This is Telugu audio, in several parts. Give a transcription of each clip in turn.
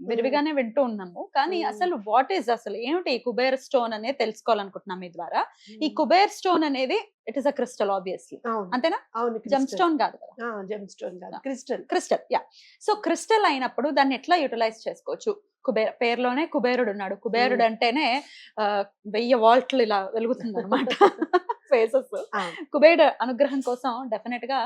విరివిగానే వింటూ ఉన్నాము. కానీ. అసలు వాట్ ఈస్ అసలు ఏమిటి ఈ కుబేర్ స్టోన్ అనేది తెలుసుకోవాలనుకుంటున్నాం మీ ద్వారా? ఈ కుబేర్ స్టోన్ అనేది it is a crystal obviously అంతేనా? అవును జమ్ స్టోన్ కాదు కదా? జమ్ స్టోన్ కాదు. Crystal. Crystal yeah. So crystal అయినప్పుడు దాన్ని ఎట్లా యూటిలైజ్ చేసుకోవచ్చు? కుబేర పేరులోనే కుబేరుడు ఉన్నాడు. కుబేరుడు. అంటేనే వెయ్యి వాల్ట్లు ఇలా వెలుగుతుంది అనమాట ఫేసెస్ ఆ. కుబేరుడు అనుగ్రహం కోసం డెఫినెట్గా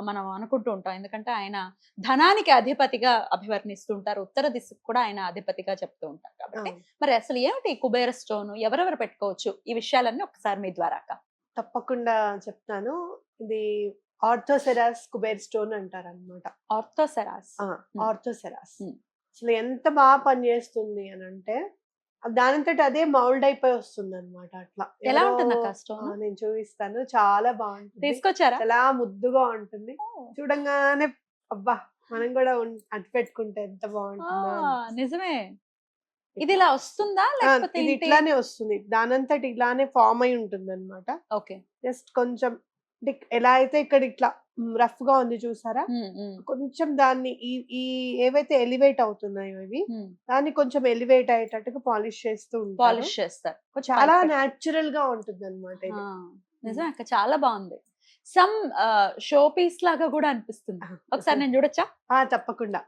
మనం అనుకుంటూ ఉంటాం. ఎందుకంటే ఆయన ధనానికి అధిపతిగా అభివర్ణిస్తుంటారు. ఉత్తర దిశకు కూడా ఆయన అధిపతిగా చెప్తూ ఉంటారు కాబట్టి. మరి అసలు ఏమిటి కుబేర స్టోన్ ఎవరెవరు పెట్టుకోవచ్చు? ఈ విషయాలన్నీ ఒకసారి మీ ద్వారా తప్పకుండా చెప్తాను. ఇది ఆర్థోసెరాస్ కుబేర్ స్టోన్ అంటారు అనమాట ఆర్థోసెరాస్. ఆర్థోసెరాస్. అసలు ఎంత బాగా పనిచేస్తుంది అని అంటే అది దానంతట అదే మౌల్డ్ అయిపోయి వస్తుంది అనమాట అట్లా. ఎలా ఉంటుంది స్టోన్ నేను చూపిస్తాను. చాలా బాగుంటుంది. తీసుకొచ్చారా? చాలా ముద్దుగా ఉంటుంది. చూడంగానే అబ్బా! మనం కూడా అట్టు పెట్టుకుంటే ఎంత బాగుంటుందో నిజమే. ఇది ఇలా వస్తుందా? లేకపోతే ఇది ఇట్లానే వస్తుంది. దానంతటి ఇట్లానే ఫామ్ అయి ఉంటుంది అనమాట ఓకే. జస్ట్ కొంచెం అంటే ఎలా అయితే ఇక్కడ ఇట్లా రఫ్గా ఉంది చూసారా? కొంచెం దాన్ని ఈ ఈ ఏవైతే ఎలివేట్ అవుతున్నాయో ఇవి దాన్ని కొంచెం ఎలివేట్ అయ్యేటట్టుగా పాలిష్ చేస్తూ పాలిష్ చేస్తారు. చాలా. న్యాచురల్గా ఉంటుంది అనమాట అక్క చాలా బాగుంది. సమ్ షో పీస్ లాగా కూడా అనిపిస్తుంది. ఒకసారి నేను చూడొచ్చా? తప్పకుండా.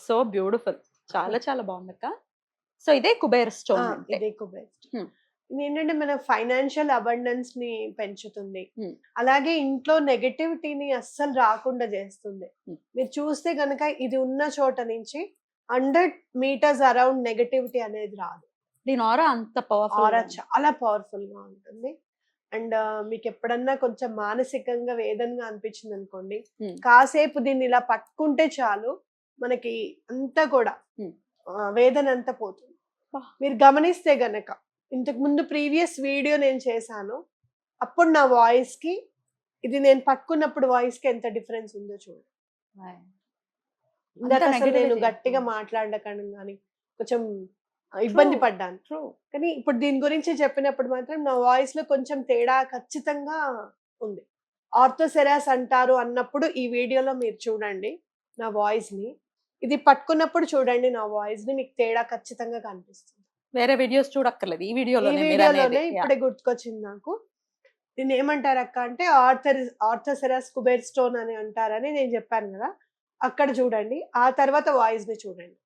సో బ్యూటిఫుల్ చాలా చాలా బాగుంది అక్క. సో ఇదే కుబేర్ స్టోన్ ఇదే Hmm. ఇది ఏంటంటే మన ఫైనాన్షియల్ అబండెన్స్ని పెంచుతుంది. అలాగే ఇంట్లో నెగటివిటీని అస్సలు రాకుండా చేస్తుంది. మీరు చూస్తే గనక ఇది ఉన్న చోట నుంచి హండ్రెడ్ మీటర్స్ అరౌండ్ నెగటివిటీ అనేది రాదు దీని ఆరా అంత పవర్ఫుల్ ఆరా చాలా పవర్ఫుల్గా ఉంటుంది అండ్ మీకు ఎప్పుడన్నా కొంచెం మానసికంగా వేదనగా అనిపించింది అనుకోండి. కాసేపు దీన్ని ఇలా పట్టుకుంటే చాలు మనకి అంతా కూడా వేదన అంతా పోతుంది. మీరు గమనిస్తే గనక ఇంతకు ముందు ప్రీవియస్ వీడియో నేను చేశాను. అప్పుడు నా వాయిస్కి ఇది నేను పట్టుకున్నప్పుడు వాయిస్కి ఎంత డిఫరెన్స్ ఉందో చూడు. ఇందాక అసలు నేను. గట్టిగా మాట్లాడకండి కానీ కొంచెం ఇబ్బంది. పడ్డాను. ట్రూ కానీ ఇప్పుడు దీని గురించి చెప్పినప్పుడు మాత్రం నా వాయిస్లో కొంచెం తేడా ఖచ్చితంగా ఉంది. ఆర్థోసెరాస్ అంటారు అన్నప్పుడు ఈ వీడియోలో మీరు చూడండి నా వాయిస్ని ఇది పట్టుకున్నప్పుడు చూడండి నా వాయిస్ని మీకు తేడా ఖచ్చితంగా కనిపిస్తుంది. వేరే వీడియోస్ చూడక్కర్లేదు. ఈ ఈ వీడియోలోనే. ఇప్పుడే గుర్తుకొచ్చింది నాకు. దీన్ని ఏమంటారు అక్క అంటే ఆర్థర్ ఆర్థోసెరాస్ కుబేర్ స్టోన్ అని అంటారని నేను చెప్పాను కదా. అక్కడ చూడండి. ఆ తర్వాత వాయిస్ని చూడండి.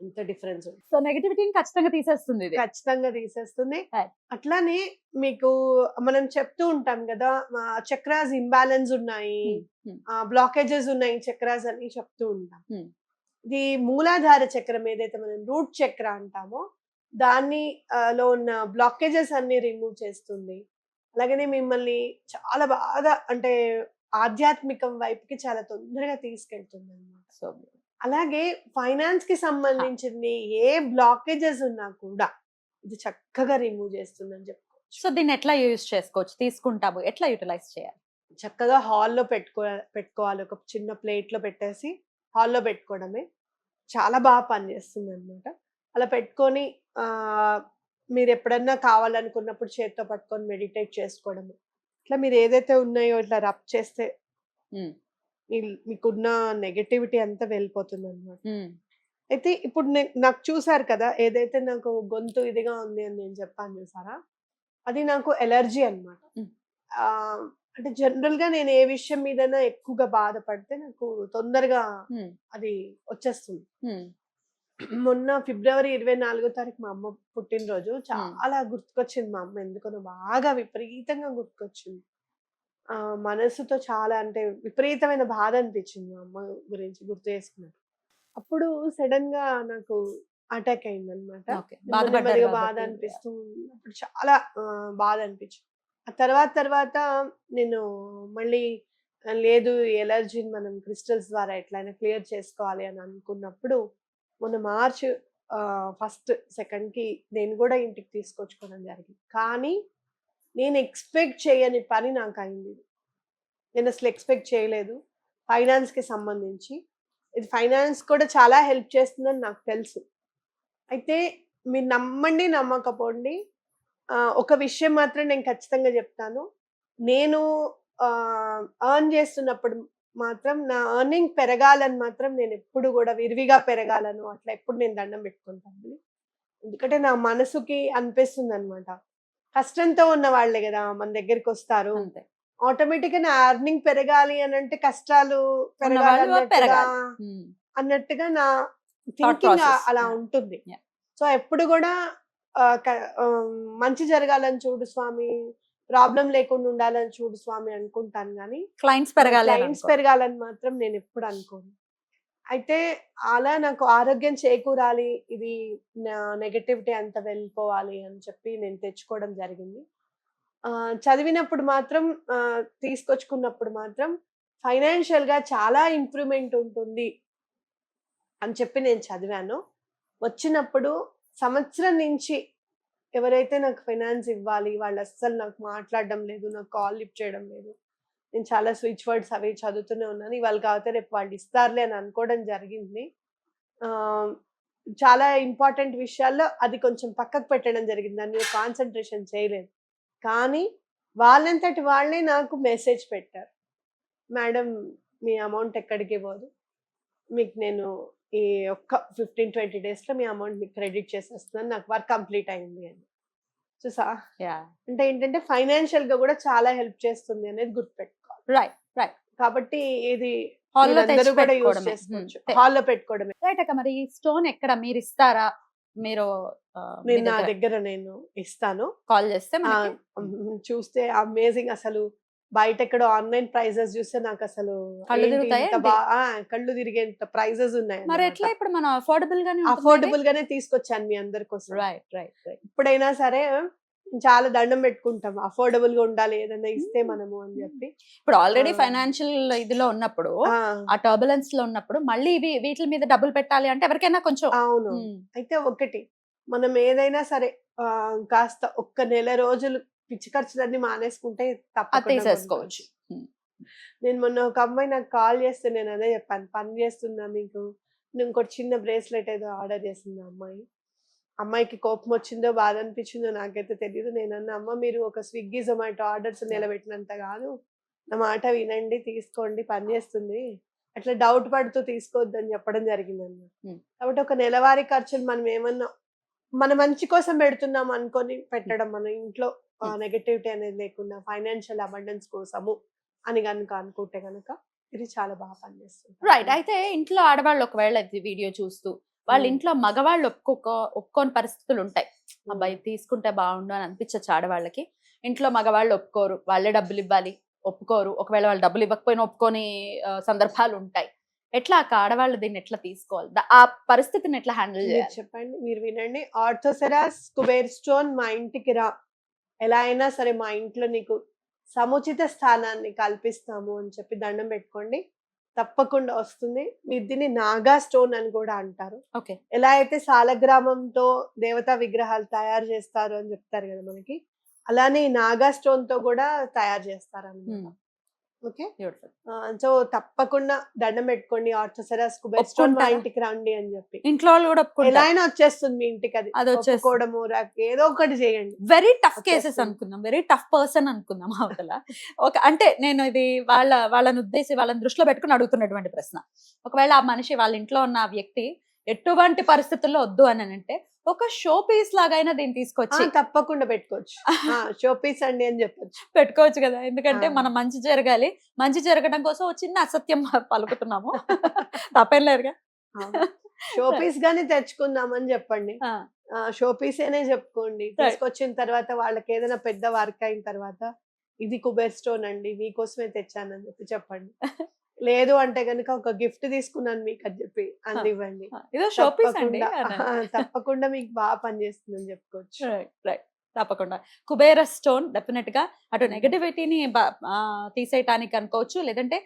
ఎంత డిఫరెన్స్ సో నెగటివిటీని ఖచ్చితంగా తీసేస్తుంది ఇది. ఖచ్చితంగా తీసేస్తుంది. అట్లానే మీకు మనం చెప్తూ ఉంటాం కదా చక్రాస్ ఇంబ్యాలెన్స్ ఉన్నాయి. Hmm, hmm. బ్లాకేజెస్ ఉన్నాయి చక్రాస్ అని చెప్తూ ఉంటాం. Hmm. ఇది మూలాధార చక్రం ఏదైతే మనం రూట్ చక్ర అంటామో దాన్ని లో ఉన్న బ్లాకేజెస్ అన్ని రిమూవ్ చేస్తుంది. అలాగనే మిమ్మల్ని చాలా బాగా అంటే ఆధ్యాత్మికం వైపుకి చాలా తొందరగా తీసుకెళ్తుంది అనమాట సో అలాగే ఫైనాన్స్కి సంబంధించింది ఏ బ్లాకేజెస్ ఉన్నా కూడా ఇది చక్కగా రిమూవ్ చేస్తుందని చెప్పుకోవచ్చు. సో దీన్ని ఎట్లా యూజ్ చేసుకోవచ్చు? తీసుకుంటాము. ఎట్లా యూటిలైజ్ చేయాలి? చక్కగా హాల్లో పెట్టుకో పెట్టుకోవాలి. ఒక చిన్న ప్లేట్లో పెట్టేసి హాల్లో పెట్టుకోవడమే. చాలా బాగా పనిచేస్తుంది అనమాట అలా పెట్టుకొని మీరు ఎప్పుడన్నా కావాలనుకున్నప్పుడు చేతితో పట్టుకొని మెడిటేట్ చేసుకోవడము. ఇట్లా మీరు ఏదైతే ఉన్నాయో ఇట్లా రబ్ చేస్తే మీకున్న నెగటివిటీ అంతా వెళ్ళిపోతుంది అనమాట. అయితే ఇప్పుడు నాకు చూసారు కదా ఏదైతే నాకు గొంతు ఇదిగా ఉంది అని నేను చెప్పాను చూసారా? అది నాకు ఎలర్జీ అనమాట. అంటే జనరల్గా నేను ఏ విషయం మీదైనా ఎక్కువగా బాధపడితే నాకు తొందరగా. అది వచ్చేస్తుంది. మొన్న ఫిబ్రవరి ఇరవై నాలుగో తారీఖు మా అమ్మ పుట్టినరోజు చాలా గుర్తుకొచ్చింది మా అమ్మ. ఎందుకనో బాగా విపరీతంగా గుర్తుకొచ్చింది. ఆ మనసుతో చాలా అంటే విపరీతమైన బాధ అనిపించింది మా అమ్మ గురించి గుర్తు చేసుకున్నట్టు అప్పుడు సడన్గా నాకు అటాక్ అయింది అనమాట బాధ. అనిపిస్తూ అప్పుడు చాలా బాధ అనిపించింది. తర్వాత తర్వాత నేను మళ్ళీ లేదు ఎలర్జీని మనం క్రిస్టల్స్ ద్వారా ఎట్లయినా క్లియర్ చేసుకోవాలి అని అనుకున్నప్పుడు మొన్న మార్చ్ ఫస్ట్ సెకండ్కి నేను కూడా ఇంటికి తీసుకొచ్చుకోవడం జరిగింది. కానీ నేను ఎక్స్పెక్ట్ చేయని పని నాకు అయింది నేను అసలు ఎక్స్పెక్ట్ చేయలేదు. ఫైనాన్స్కి సంబంధించి. ఇది ఫైనాన్స్ కూడా చాలా హెల్ప్ చేస్తుందని నాకు తెలుసు. అయితే మీరు నమ్మండి నమ్మకపోండి. ఒక విషయం మాత్రం నేను ఖచ్చితంగా చెప్తాను. నేను ఎర్న్ చేస్తున్నప్పుడు మాత్రం నా ఎర్నింగ్ పెరగాలని మాత్రం నేను ఎప్పుడు కూడా విరివిగా పెరగాలను. అట్లా ఎప్పుడు నేను దండం పెట్టుకుంటాను. ఎందుకంటే నా మనసుకి అనిపిస్తుంది అనమాట కష్టంతో ఉన్న వాళ్ళే కదా మన దగ్గరికి వస్తారు. అంతే. ఆటోమేటిక్గా నా ఎర్నింగ్ పెరగాలి అని అంటే కష్టాలు పెరగాలి. అన్నట్టుగా నా థింకింగ్. అలా. ఉంటుంది. సో ఎప్పుడు కూడా మంచి జరగాలని చూడు స్వామి ప్రాబ్లం లేకుండా ఉండాలని చూడు స్వామి అనుకుంటాను కానీ క్లయింట్స్ పెరగాలి క్లయింట్స్ అనుకో. పెరగాలని మాత్రం నేను ఎప్పుడు అనుకోను. అయితే అలా నాకు ఆరోగ్యం చేకూరాలి ఇది నెగటివిటీ అంత వెళ్ళిపోవాలి అని చెప్పి నేను తెచ్చుకోవడం జరిగింది. ఆ, చదివినప్పుడు మాత్రం తీసుకొచ్చుకున్నప్పుడు మాత్రం ఫైనాన్షియల్గా చాలా ఇంప్రూవ్మెంట్ ఉంటుంది అని చెప్పి నేను చదివాను. వచ్చినప్పుడు సంవత్సరం నుంచి ఎవరైతే నాకు ఫైనాన్స్ ఇవ్వాలి వాళ్ళు అస్సలు నాకు మాట్లాడడం లేదు నాకు కాల్ లిఫ్ట్ చేయడం లేదు. నేను చాలా స్విచ్ వర్డ్స్ అవి చదువుతూనే ఉన్నాను. ఇవాళ కాకపోతే రేపు వాళ్ళు ఇస్తారులే అని అనుకోవడం జరిగింది. చాలా ఇంపార్టెంట్ విషయాల్లో అది కొంచెం పక్కకు పెట్టడం జరిగింది. దాని మీద కాన్సన్ట్రేషన్ చేయలేదు. కానీ వాళ్ళంతటి వాళ్ళే నాకు మెసేజ్ పెట్టారు. మేడం మీ అమౌంట్ ఎక్కడికి పోదు. మీకు నేను ఈ ఒక్క ఫిఫ్టీన్ ట్వంటీ డేస్లో మీ అమౌంట్ మీకు క్రెడిట్ చేసేస్తున్నాను నాకు వర్క్ కంప్లీట్ అయింది అని. చూసా. అంటే ఏంటంటే ఫైనాన్షియల్గా కూడా చాలా హెల్ప్ చేస్తుంది అనేది గుర్తుపెట్టుకోవాలి. Right, right. కాబట్టి ఇది హాల్లో కూడా యూజ్. చేసుకోవచ్చు. హాల్లో పెట్టుకోవడమే. రైట్ అక్క మరి ఈ స్టోన్ ఎక్కడ? మీరు ఇస్తారా? మీరు నా దగ్గర? నేను ఇస్తాను. కాల్ చేస్తే చూస్తే అమేజింగ్ అసలు బయట ఎక్కడ ఆన్లైన్ ప్రైజెస్ చూస్తే నాకు అసలు కళ్ళు తిరిగేంత ప్రైజెస్ ఉన్నాయి మరి ఎట్లా ఇప్పుడు మనం అఫోర్డబుల్ గానే అఫోర్డబుల్ గానే తీసుకొచ్చాను మీ అందరి కోసం. రైట్ రైట్ ఇప్పుడైనా సరే చాలా దండం పెట్టుకుంటాం. అఫోర్డబుల్గా ఉండాలి ఏదైనా ఇస్తే Hmm. మనము అని చెప్పి. ఇప్పుడు ఆల్రెడీ. ఫైనాన్షియల్ ఇదిలో ఉన్నప్పుడు ఆ, టర్బులెన్స్లో ఉన్నప్పుడు మళ్ళీ ఇవి వీటి మీద డబ్బులు పెట్టాలి అంటే ఎవరికైనా కొంచెం అవును. ఉమ్, అయితే ఒకటి మనం ఏదైనా సరే కాస్త ఒక్క నెల రోజులు పిచ్చి ఖర్చులన్నీ మానేసుకుంటే కొనుక్కోవచ్చు. నేను మొన్న ఒక అమ్మాయి నాకు కాల్ చేస్తే నేను అదే చెప్పాను పని చేస్తున్నా మీకు నేను ఇంకోటి చిన్న బ్రేస్లెట్ ఏదో ఆర్డర్ చేసింది అమ్మాయి. అమ్మాయికి కోపం వచ్చిందో బాధ అనిపించిందో నాకైతే తెలియదు నేను అన్న అమ్మ మీరు ఒక స్విగ్గీ జొమాటో ఆర్డర్స్ నిలబెట్టినంత కాదు. నా మాట వినండి తీసుకోండి పని చేస్తుంది. అట్లా డౌట్ పడుతూ తీసుకోవద్దని చెప్పడం జరిగింది Hmm. కాబట్టి ఒక నెలవారీ ఖర్చులు మనం ఏమన్నా మన మంచి కోసం పెడుతున్నాం అనుకొని పెట్టడం మన ఇంట్లో. నెగటివిటీ అనేది లేకుండా ఫైనాన్షియల్ అబండెన్స్ కోసము అని కనుక అనుకుంటే కనుక ఇది చాలా బాగా పనిచేస్తుంది. రైట్ అయితే ఇంట్లో ఆడవాళ్ళు ఒకవేళ వీడియో చూస్తూ వాళ్ళ. ఇంట్లో మగవాళ్ళు ఒప్పుకో ఒప్పుకోని పరిస్థితులు ఉంటాయి. అబ్బాయి తీసుకుంటే బాగుండు అని అనిపించచ్చు ఆడవాళ్ళకి. ఇంట్లో మగవాళ్ళు ఒప్పుకోరు. వాళ్ళే డబ్బులు ఇవ్వాలి ఒప్పుకోరు. ఒకవేళ వాళ్ళు డబ్బులు ఇవ్వకపోయినా ఒప్పుకొని సందర్భాలు ఉంటాయి. ఎట్లా ఆడవాళ్ళు దీన్ని ఎట్లా తీసుకోవాలి? ఆ పరిస్థితిని ఎట్లా హ్యాండిల్ చేయాలి? చెప్పండి మీరు వినండి. ఆర్థోసెరాస్ కుబేర్ స్టోన్ మా ఇంటికి రా. ఎలా అయినా సరే మా ఇంట్లో నీకు సముచిత స్థానాన్ని కల్పిస్తాము అని చెప్పి దండం పెట్టుకోండి. తప్పకుండా వస్తుంది. మీరు దీన్ని నాగా స్టోన్ అని కూడా అంటారు. ఓకే. ఎలా అయితే సాలగ్రామంతో దేవతా విగ్రహాలు తయారు చేస్తారు అని చెప్తారు కదా మనకి అలానే ఈ నాగా స్టోన్తో కూడా తయారు చేస్తారు అనమాట ఓకే? సో తప్పకుండా దండం పెట్టుకోండి ఆర్థోసెరాస్ కుబేర్ స్టోన్ మా? ఇంటికి రండి అని చెప్పి. ఇంట్లో వాళ్ళు కూడా ఎలా ఒప్పుకుంటారు అయినా వచ్చేస్తుంది మీ ఇంటికి అది. అది రాక- ఏదో ఒకటి చేయండి. Very tough cases. అనుకుందాం. వెరీ టఫ్ పర్సన్ అనుకుందాం అవతల. ఒక అంటే నేను ఇది వాళ్ళ వాళ్ళని ఉద్దేశి వాళ్ళని దృష్టిలో పెట్టుకుని అడుగుతున్నటువంటి ప్రశ్న. ఒకవేళ ఆ మనిషి వాళ్ళ ఇంట్లో ఉన్న ఆ వ్యక్తి ఎటువంటి పరిస్థితుల్లో వద్దు అని అంటే ఒక షో పీస్ లాగైనా దీన్ని తీసుకొచ్చి. తప్పకుండా పెట్టుకోవచ్చు. షో పీస్ అండి అని చెప్పొచ్చు. పెట్టుకోవచ్చు కదా. ఎందుకంటే. మనం మంచి జరగాలి. మంచి జరగడం కోసం చిన్న అసత్యం పలుకుతున్నాము. తప్పేం లేదుగా. షో పీస్ గానీ తెచ్చుకుందామని చెప్పండి. షో పీస్ అనే చెప్పుకోండి. తీసుకొచ్చిన తర్వాత వాళ్ళకి ఏదైనా పెద్ద వర్క్ అయిన తర్వాత ఇది కుబేర్ స్టోన్ అండి మీకోసమే తెచ్చానని చెప్పి చెప్పండి. లేదు అంటే గనుక ఒక గిఫ్ట్ తీసుకున్నాను మీకు అని చెప్పి అందివ్వండి. ఇదో అండి తప్పకుండా. మీకు బాగా పనిచేస్తుందని చెప్పుకోవచ్చు. రైట్ తప్పకుండా. కుబేర స్టోన్ డెఫినెట్గా అటు నెగటివిటీని తీసేయటానికి అనుకోవచ్చు. లేదంటే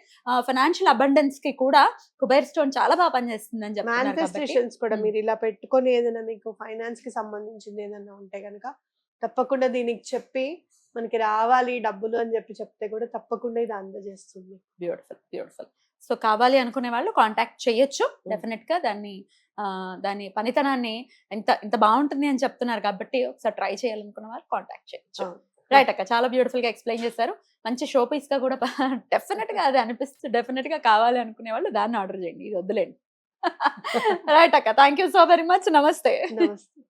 ఫైనాన్షియల్ అబండెన్స్కి కూడా కుబేర్ స్టోన్ చాలా బాగా పనిచేస్తుంది అని మేనిఫెస్టేషన్స్ కూడా. మీరు ఇలా పెట్టుకొని ఏదైనా మీకు ఫైనాన్స్కి సంబంధించింది ఏదైనా ఉంటే కనుక తప్పకుండా దీనికి చెప్పి మనకి రావాలి డబ్బులు అని చెప్పి చెప్తే కూడా తప్పకుండా ఇది అందజేస్తుంది. బ్యూటిఫుల్ బ్యూటిఫుల్ సో కావాలి అనుకునే వాళ్ళు కాంటాక్ట్ చేయొచ్చు. డెఫినెట్గా దాన్ని దాని పనితనాన్ని ఎంత ఇంత బాగుంటుంది అని చెప్తున్నారు కాబట్టి ఒకసారి ట్రై చేయాలనుకున్న వాళ్ళు కాంటాక్ట్ చేయొచ్చు. రైట్ అక్క? చాలా బ్యూటిఫుల్గా ఎక్స్ప్లెయిన్ చేశారు. మంచి షో పీస్గా కూడా డెఫినెట్గా అది అనిపిస్తుంది డెఫినెట్గా కావాలి అనుకునే వాళ్ళు దాన్ని ఆర్డర్ చేయండి. ఇది వద్దులేండి. రైట్ అక్క? Thank you so very much నమస్తే. నమస్తే.